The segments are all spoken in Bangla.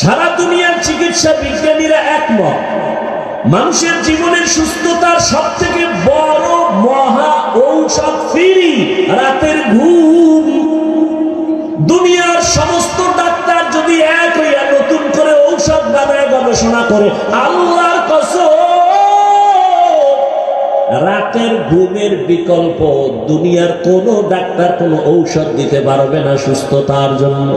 সারা দুনিয়ার চিকিৎসা বিজ্ঞানীরা একমত। মানুষের জীবনের সুস্থতার সব থেকে বড় মহা ঔষধ ফিরি, রাতের ঘুম। দুনিয়ার সমস্ত ডাক্তার যদি এক হইয়া নতুন করে ঔষধ বানায় গবেষণা করে, আল্লাহর কসম, রাতের ঘুমের বিকল্প দুনিয়ার কোন ডাক্তার কোন ঔষধ দিতে পারবে না সুস্থতার জন্য।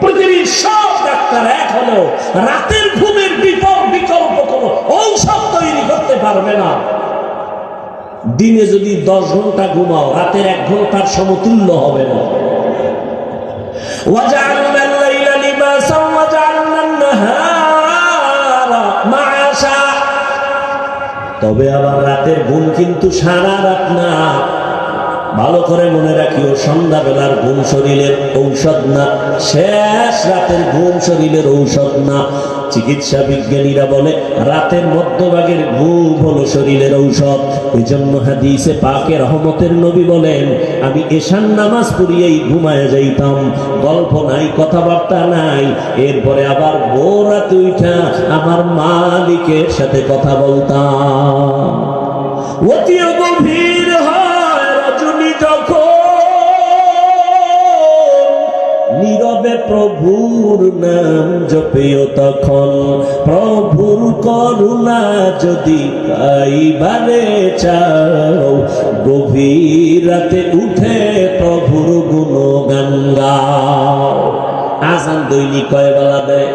পৃথিবীর সব আপনার এক হলেও রাতের ঘুমের বিপদ বিকল্প কোনো ঔষধ তৈরি করতে পারবে না। দিনে যদি দশ ঘণ্টা ঘুমাও, রাতের এক ঘণ্টার সমতুল্য হবে না। তবে আবার রাতের ঘুম কিন্তু সারা রাত না। ভালো করে মনে রাখিও, সন্ধ্যাবেলার ঘুম শরীরের ঔষধ না, শেষ রাতের ঘুম শরীরের ঔষধ না। চিকিৎসা বিজ্ঞানীরা বলে রাতের মধ্যভাগের ঘুম হলো শরীরের ঔষধ। এই জন্য হাদিসে পাকে রহমতের নবী বলেন, আমি এশান নামাজ পড়িয়েই ঘুমায় যাইতাম। গল্প নাই, কথাবার্তা নাই। এরপরে আবার রাতে উঠা আমার মালিকের সাথে কথা বলতাম। অতি গভীর প্রভুর নাম জপেও তখন প্রভুর করুণা যদি পাইবারে চাও, গভীর রাতে উঠে প্রভুর গুণগান গাও। আজান দৈনিক কয় বেলা দেয়?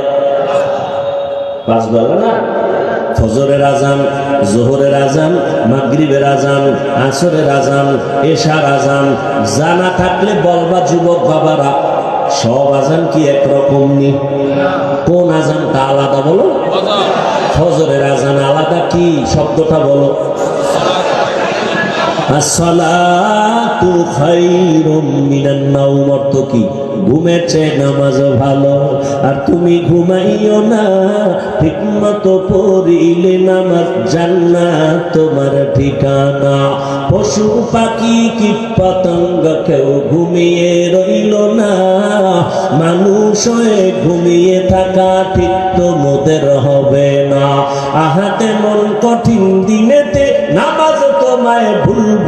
পাঁচ বেলা না? ফজরের আজান, জোহরের আজান, মাগরিবের আজান, আসরের আজান, এশার আজান, জানা থাকলে বলবা যুবক বাবারা সব আজান কি একরকম নি? কোন আজানটা আলাদা বলো? ফজরের আজান আলাদা কি? শব্দটা বলো। আসসালাতু খায়রুম মিনান নাওম অর্থ কি? চেয়ে নামাজ ভালো, আর তুমি ঘুমাইও না। ঠিক মতো পড়িলে নামাজ জান্নাত তোমার ঠিকানা। পশু, পাখি কি পতঙ্গ কেউ ঘুমিয়ে রইল না। মানুষ হয়ে ঘুমিয়ে থাকা ঠিক তো মোদের হবে না। আহাতে মন কঠিন দিনেতে নামাজ তোমায়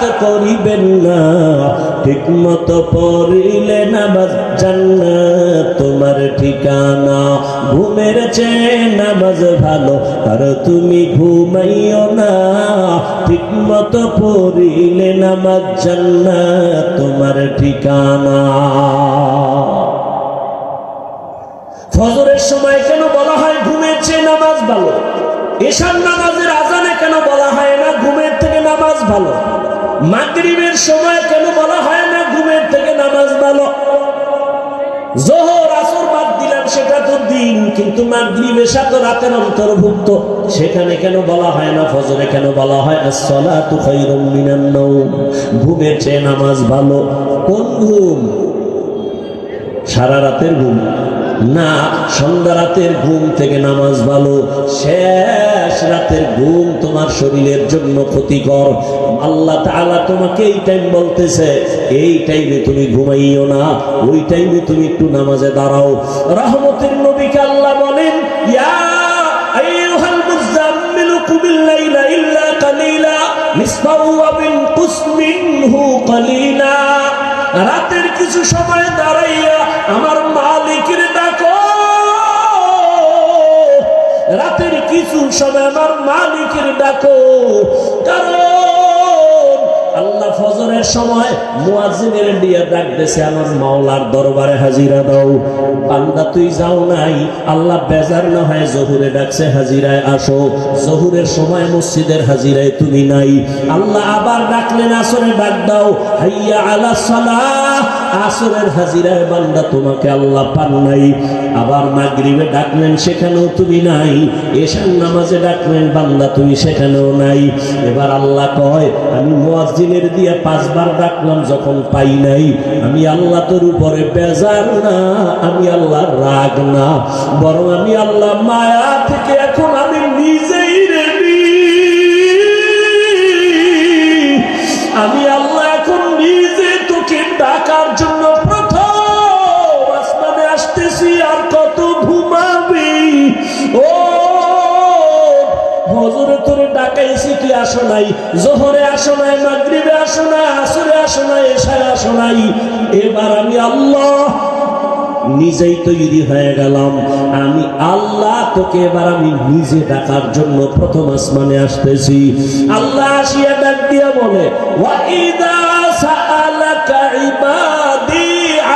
সাফাত করিবেন না। ঠিক মতো পড়িলে নামাজ জান্নাত, তোমার ঠিকানা ঘুমের চেয়ে নামাজ ভালো, আর তুমি ঘুমাইও না। ঠিক মতো পড়িলে নামাজ জান্নাত, তোমার ঠিকানা। ফজরের সময় কেন বলা হয় ঘুমের চেয়ে নামাজ ভালো? এশার নামাজের আজানে কেন বলা হয় না ঘুমের নামাজ ভালো। মাগরিবের সময় কেন বলা হয় না ঘুমের থেকে নামাজ ভালো? জোহর, আসর বাদ দিলাম, সেটা তো দিন, কিন্তু মাগরিব, এশা তো রাতের অন্তর্ভুক্ত। সেখানে কেন বলা হয় না, ফজরে কেন বলা হয় আসসালাতু খায়রুম মিনান নাওম। ঘুমের চেয়ে নামাজ ভালো। কোন ঘুম? সারা রাতের ঘুম। না, সন্ধ্যা রাতের ঘুম থেকে নামাজ ভালো, শেষ রাতের ঘুম তোমার শরীরের জন্য ক্ষতিকর। আল্লাহ তাআলা তোমাকে এই টাইম বলতেছে, এই টাইমে তুমি ঘুমাইও না, ওই টাইমে তুমি একটু নামাজে দাঁড়াও। রহমতের নবীকে আল্লাহ বলেন রাতের কিছু সময় দাঁড়াইয়া আমার মালিকের কিছু সময় আমার মালিকের ডাকো কারণ আল্লাহ ফজরের সময় মুয়াজ্জিনের দিয়ে ডাক দেছে আমার মাওলার দরবারে হাজিরা দাও। বান্দা, তুই যাও নাই। আল্লাহ বেজার না হয় জহুরে ডাকছে, হাজিরায় আসো। জহুরের সময় মসজিদের হাজিরায় তুমি নাই। আল্লাহ আবার ডাকলেন, আসরে ডাক দাও। হাইয়া আলা সালাহ। আসরের হাজিরায় বান্দা তোমাকে আল্লাহ পান নাই। আবার মাগরিবে ডাকলেন, সেখানেও তুমি নাই। এশার নামাজে ডাকলেন, বান্দা, তুমি সেখানেও নাই। এবার আল্লাহ কয়, আমি মুয়াজ্জিনের দিয়ে পাঁচবার ডাকলাম, যখন পাই নাই। আমি আল্লাহ তোর উপরে বেজার না, আমি আল্লাহ রাগ না। বরং আমি আল্লাহ মায়া থেকে এখন আমি নিজেই রেডি আমি আল্লাহ নাই, জোহরে আসো নাই, মাগরিবে আসো নাই, আসরে আসো নাই, এশায় আসো নাই। এবার আমি আল্লাহ নিজেই তৈরি হয়ে গেলাম। আমি আল্লাহ তোকে এবার আমি নিজে ডাকার জন্য প্রথম আসমানে আসতেছি। আল্লাহ আসিয়া ডাক দিয়া বলে ওয়াইদা সাআলাকা ইবাদি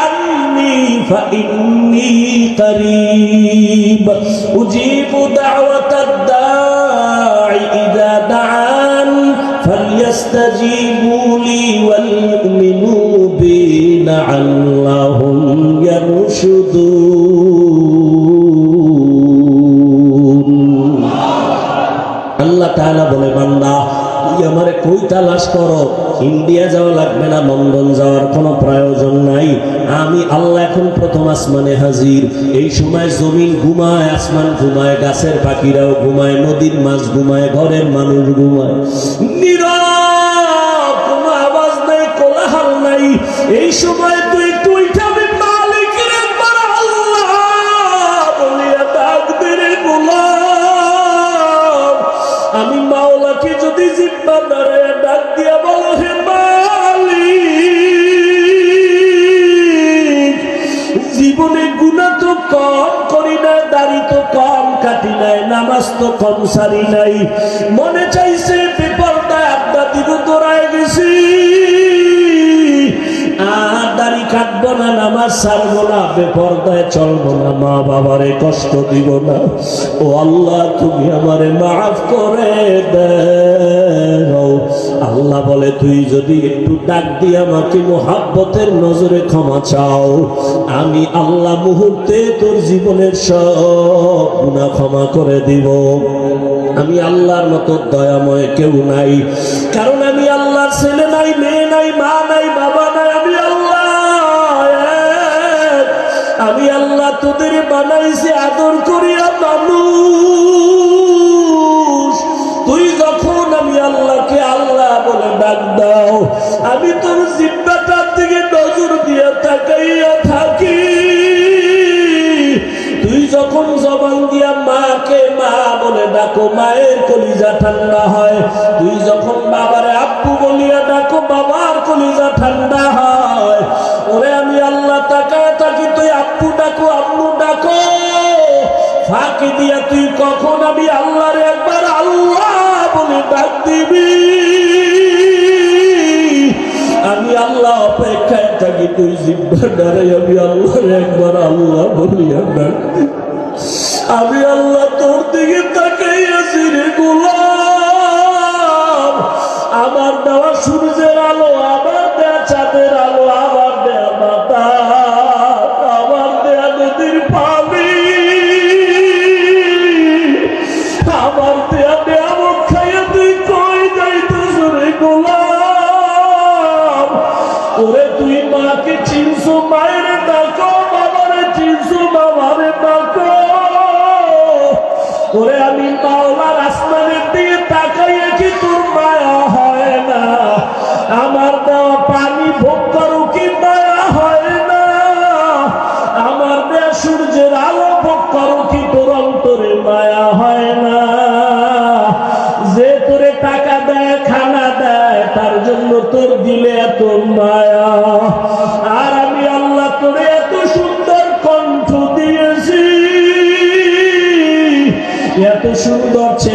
আন্নি ফাইন্নি করিব, উজিবু দাওয়াতাদ فليستجيبوا لي وليؤمنوا بي لعلهم يرشدون আল্লাহ তাআলা বলে বান্দা তুই আমারে কই তালাশ করো ইন্ডিয়া যাওয়া লাগবে না লন্ডন যাওয়ার কোনো প্রয়োজন নাই আমি আল্লাহ এখন প্রথম আসমানে হাজির। এই সময় জমিন ঘুমায়, আসমান ঘুমায়, গাছের পাখিরাও ঘুমায়, নদীর মাছ ঘুমায়, ঘরের মানুষ ঘুমায়। নীরব, কোনো আওয়াজ নাই, কোলাহাল নাই। এই সময় জীবনে গুণা তো কম করি না, দাড়ি তো কম, কাটি নাই, নামাজ তো কম, সারি নাই। মনে চাইছে বিপর্দায় আড্ডা দিব দৌড়ায় গেছি। আর দাড়ি না, নামাজ না মা বাবারে কষ্ট দিব না। ও আল্লাহ, তুমি আমারে মাফ করে দাও আল্লাহ বলে, তুই যদি একটু ডাক দিয়ে আমাকে মোহাব্বতের নজরে ক্ষমা চাও, আমি আল্লাহ মুহূর্তে তোর জীবনের সব গুণা ক্ষমা করে দিব। আমি আল্লাহর মতো দয়াময় কেউ নাই। কারণ আমি আল্লাহর ছেলে নাই, মেয়ে নাই, মা নাই, বাবা নাই, আমি আল্লাহ আমি আল্লাহ তোদের বানাইছি আদর করিয়া জবান দিয়া মাকে মা বলে ডাকো, মায়ের কলিজা ঠান্ডা হয়। তুই যখন বাবারে আব্বু বলিয়া ডাকো, বাবার কলিজা ঠান্ডা হয়। ওরে আমি আল্লাহ তাকায় থাকি, তুই আব্বু ডাকো, আম্মু ডাকো। ফাঁকি দিয়া তুই কখন আমি আল্লাহরে একবার আল্লাহ বলে ডাক দিবি? আমি আল্লাহ অপেক্ষায় থাকি, তুই জিব্বা দাঁড়াই আমি আল্লাহর একবার আল্লাহ বলিয়া ডাক দিবি। আমি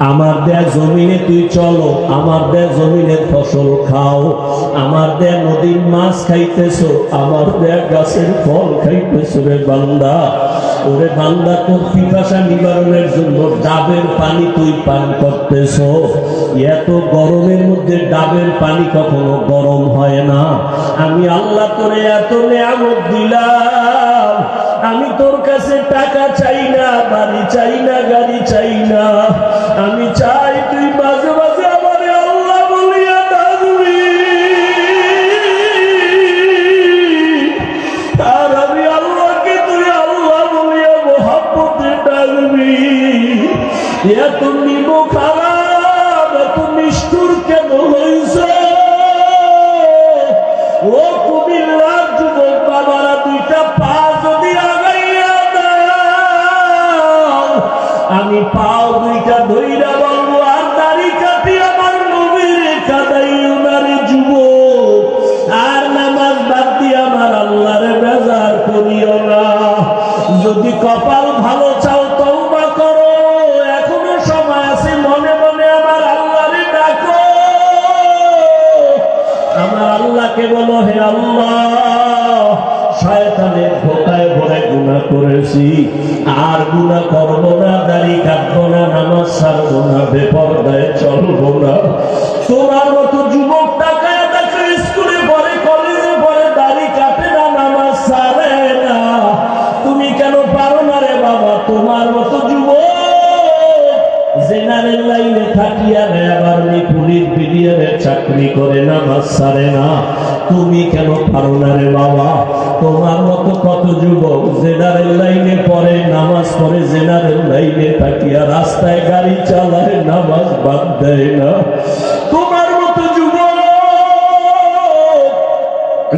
আমার দেয়া জমিনে তুই চলো, আমার দেয়া জমিনের ফসল খাও। আমার দেয়া নদীর মাছ খাইতেছ, আমার দেয়া গাছের ফল খাইতেছ রে বান্দা। ওরে বান্দা, তোর পিপাসা নিবারণের জন্য ডাবের পানি তুই পান করতেছ। এত গরমের মধ্যে ডাবের পানি কখনো গরম হয় না। আমি আল্লাহ তোরে এত নেয়ামত দিলাম। আমি তোর কাছে টাকা চাই না, বাড়ি চাই না, গাড়ি চাই না। আমি চাই কেন হয়েছে আল্লাহকে বলো, হে আল্লাহ, শয়তানের ধোকায় ভরে গুণা করেছি। আর গুণা করব না, দাড়ি কাটবো না, নামাজ ছাড়বো না, বেপরদায় চলবো না। তোমার না সারে না। তুমি কেন পারো না রে বাবা? তোমার মতো কত যুবক জেনারেল লাইনে পড়ে, নামাজ পড়ে, জেনারেল লাইনে থাকিয়া রাস্তায় গাড়ি চালায়, নামাজ বাদ দেয় না। তোমার মতো যুবক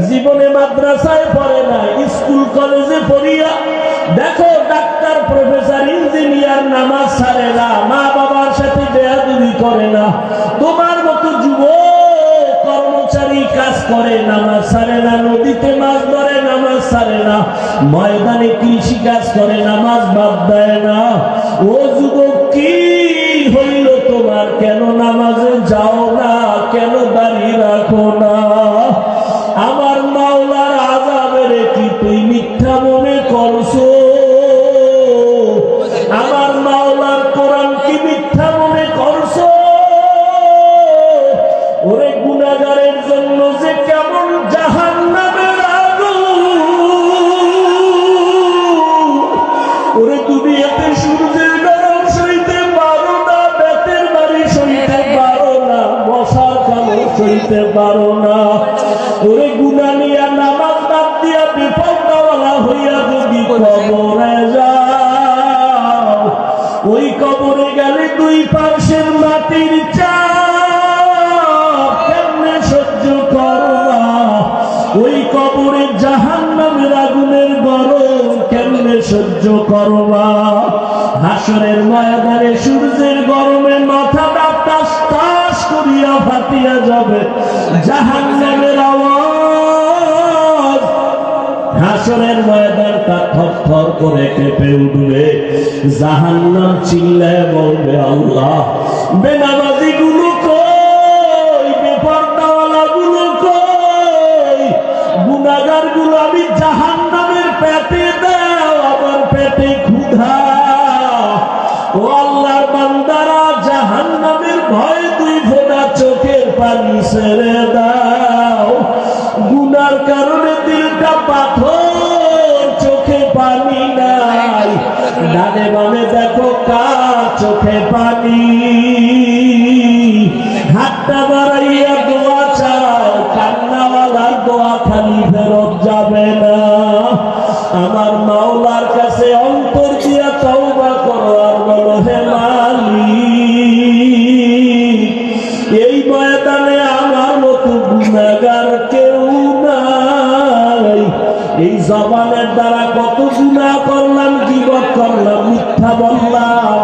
জীবনে মাদ্রাসায় পড়ে না, স্কুল, কলেজে পড়িয়া, দেখো ডাক্তার, প্রফেসর, ইঞ্জিনিয়ার, নামাজ ছাড়ে না মা বাবার সাথে বেয়াদুবি করে না। তোমার কাজ করে, নামাজ সারে না, নদীতে মাছ ধরে, নামাজ সারে না। ময়দানে কৃষি কাজ করে, নামাজ বাদ দেয় না। ও যুবক, কি হইল তোমার? কেন নামাজে পারো না। ওরে গুনা নিয়া নামাজ বাদ দিয়া বিপদওয়ালা হইয়া যদি কবরে যাও, ওই কবরে গেলে দুই পাশের মাটির সহ্য করবা করবা হাসরের ময়দানে সূর্যের গরমে করিয়া ফাটিয়া যাবে। জাহান নামের আওয়াজ। হাসরের ময়দানটা থর থর করে কেঁপে উঠবে। জাহান্নাম চিল্লায় বলবে, আল্লাহ বেনামাজি গুলো কই? গুলো আমি জাহান্নামের ছেড়ে দাও। গুনার কারণে দিলটা পাথর, চোখে পানি নাই। ডানে বামে দেখো কার চোখে পানি। জবানের দ্বারা কত গুণা করলাম জীবন করলাম, মিথ্যা বললাম।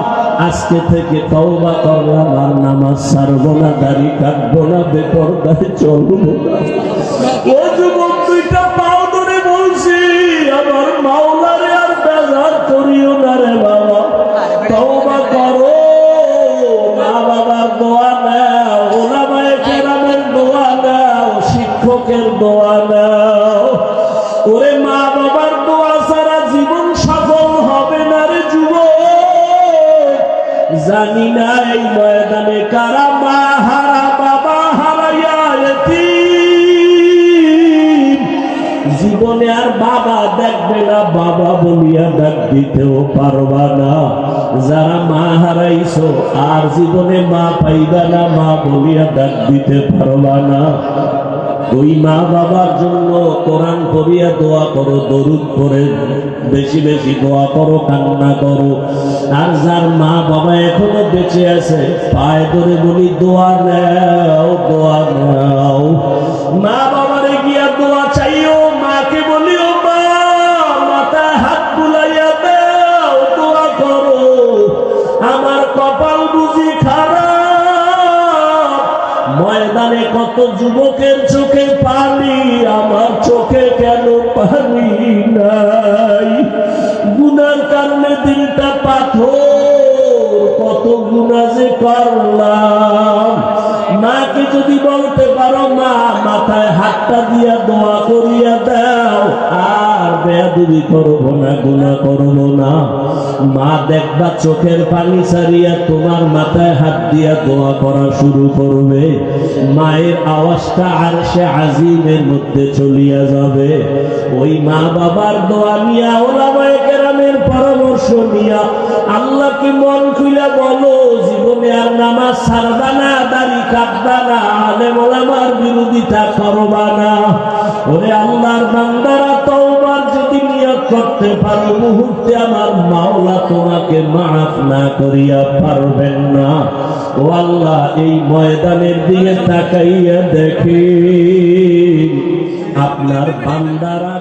আজকে থেকে তওবা করলাম আর নামাজ সারব না, দাঁড়ি কাটব না, বেপরদায় চলবো না। ও যুবক পাও ধরে বলছি, আমার মাওলারে আর বেজার করিও না রে বাবা। তওবা করো মা বাবার দোয়া নাও, ওলামায়ে কেরামের দোয়া নাও, শিক্ষকের দোয়া জানি না এই ময়দানে কারা মা হারা, বাবা হারাইয়া জীবনে আর বাবা দেখবে না, বাবা বলিয়া ডাক দিতেও পারবা না। যারা মা হারাইছো, আর জীবনে মা পাইবা না, মা বলিয়া ডাক দিতে পারবা না। ওই মা বাবার জন্য কোরআন পড়িয়া দোয়া করো, দরুদ করে বেশি বেশি দোয়া করো, কান্না করো। আর যার মা বাবা এখনও বেঁচে আছে, পায়ে ধরে বলি, দোয়া নাও দোয়া নাও। মা বাবারে গিয়া দোয়া চাইও, মাকে বলিও হাত বুলাইয়া দাও, দোয়া করো। আমার কপাল বুঝি খারাপ। ময়দানে কত যুবকের চোখে পানি, আমার পাথর, কত গুণা যে মাকে যদি বলতে পারো, মা, মাথায় হাতটা দিয়া দোয়া করিয়া দাও, আর না গুণা না। মা, দেখবা চোখের পানি ছাড়িয়া তোমার মাথায় হাত দিয়া দোয়া করা শুরু করবে। মায়ের আওয়াজটা আর সে আজিমের মধ্যে চলিয়া যাবে। ওই মা বাবার দোয়া নিয়া ওলামায়ে কেরামের পরামর্শ নিয়া আল্লাহকে মন খুলে বলো, জীবনে আর নামাজ ছাড়বা না, দাড়ি কাটবা না আলে মোলামার বিরোধিতা করবা না। ওরে আল্লাহর বান্দারা, তওবার যদি নিয়ত করতে পারো, মুহূর্তে আমার মাওলা তোমাকে মাফ না করিয়া পারবেন না। ও আল্লাহ, এই ময়দানের দিকে তাকাইয়া দেখি আপনার বান্দারা